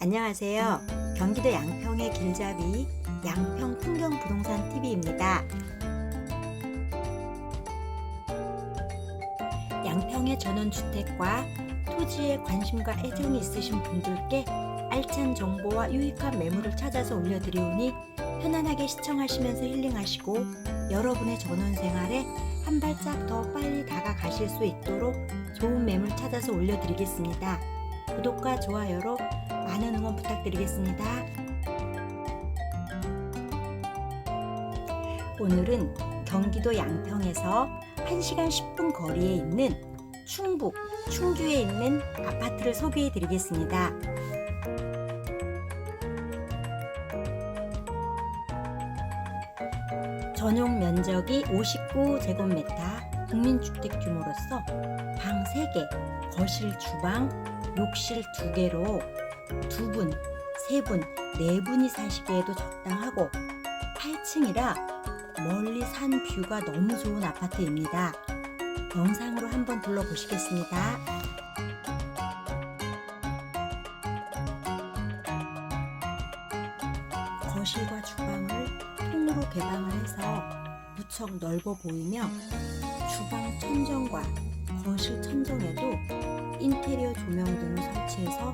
안녕하세요. 경기도 양평의 길잡이 양평 풍경 부동산 TV입니다. 양평의 전원주택과 토지에 관심과 애정이 있으신 분들께 알찬 정보와 유익한 매물을 찾아서 올려드리오니 편안하게 시청하시면서 힐링하시고 여러분의 전원 생활에 한 발짝 더 빨리 다가가실 수 있도록 좋은 매물 찾아서 올려드리겠습니다. 구독과 좋아요로 많은 응원 부탁드리겠습니다. 오늘은 경기도 양평에서 1시간 10분 거리에 있는 충북, 충주에 있는 아파트를 소개해 드리겠습니다. 전용 면적이 59제곱미터, 국민주택 규모로서 방 3개, 거실, 주방, 욕실 2개로 두 분, 세 분, 네 분이 사시기에도 적당하고 8층이라 멀리 산 뷰가 너무 좋은 아파트입니다. 영상으로 한번 둘러보시겠습니다. 거실과 주방을 통으로 개방을 해서 무척 넓어 보이며 주방 천정과 거실 천정에도 인테리어 조명 등을 설치해서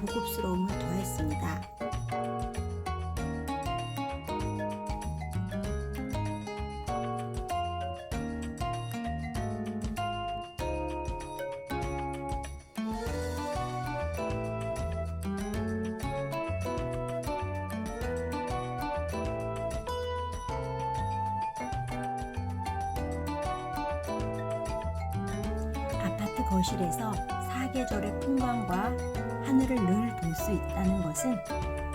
고급스러움을 더했습니다. 거실에서 사계절의 풍광과 하늘을 늘 볼 수 있다는 것은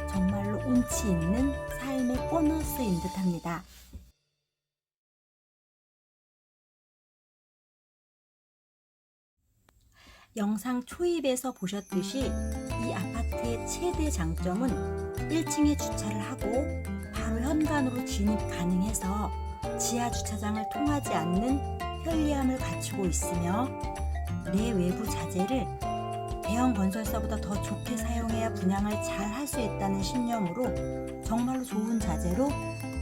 정말로 운치 있는 삶의 보너스인 듯 합니다. 영상 초입에서 보셨듯이 이 아파트의 최대 장점은 1층에 주차를 하고 바로 현관으로 진입 가능해서 지하 주차장을 통하지 않는 편리함을 갖추고 있으며 내 외부 자재를 대형 건설사보다 더 좋게 사용해야 분양을 잘 할 수 있다는 신념으로 정말로 좋은 자재로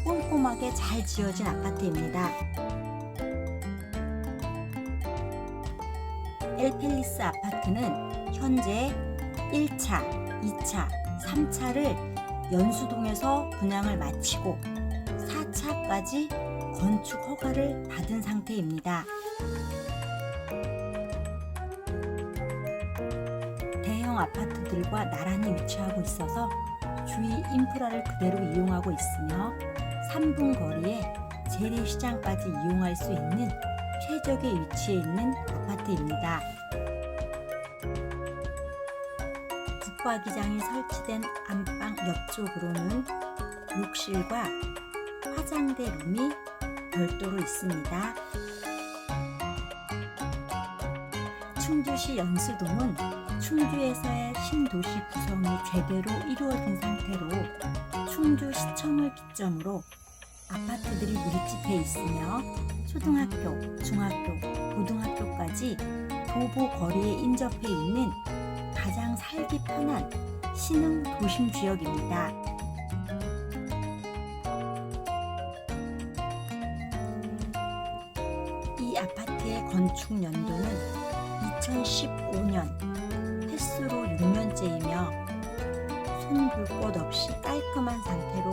꼼꼼하게 잘 지어진 아파트입니다. 엘펠리스 아파트는 현재 1차, 2차, 3차를 연수동에서 분양을 마치고 4차까지 건축 허가를 받은 상태입니다. 대형 아파트들과 나란히 위치하고 있어서 주위 인프라를 그대로 이용하고 있으며 3분 거리에 재래시장까지 이용할 수 있는 최적의 위치에 있는 아파트입니다. 붙박이장이 설치된 안방 옆쪽으로는 욕실과 화장대 룸이 별도로 있습니다. 충주시 연수동은 충주에서의 신도시 구성이 제대로 이루어진 상태로 충주시청을 기점으로 아파트들이 밀집해 있으며 초등학교, 중학교, 고등학교까지 도보 거리에 인접해 있는 가장 살기 편한 신흥 도심 지역입니다. 이 아파트의 건축 연도는 2015년 6년째이며 손볼것 없이 깔끔한 상태로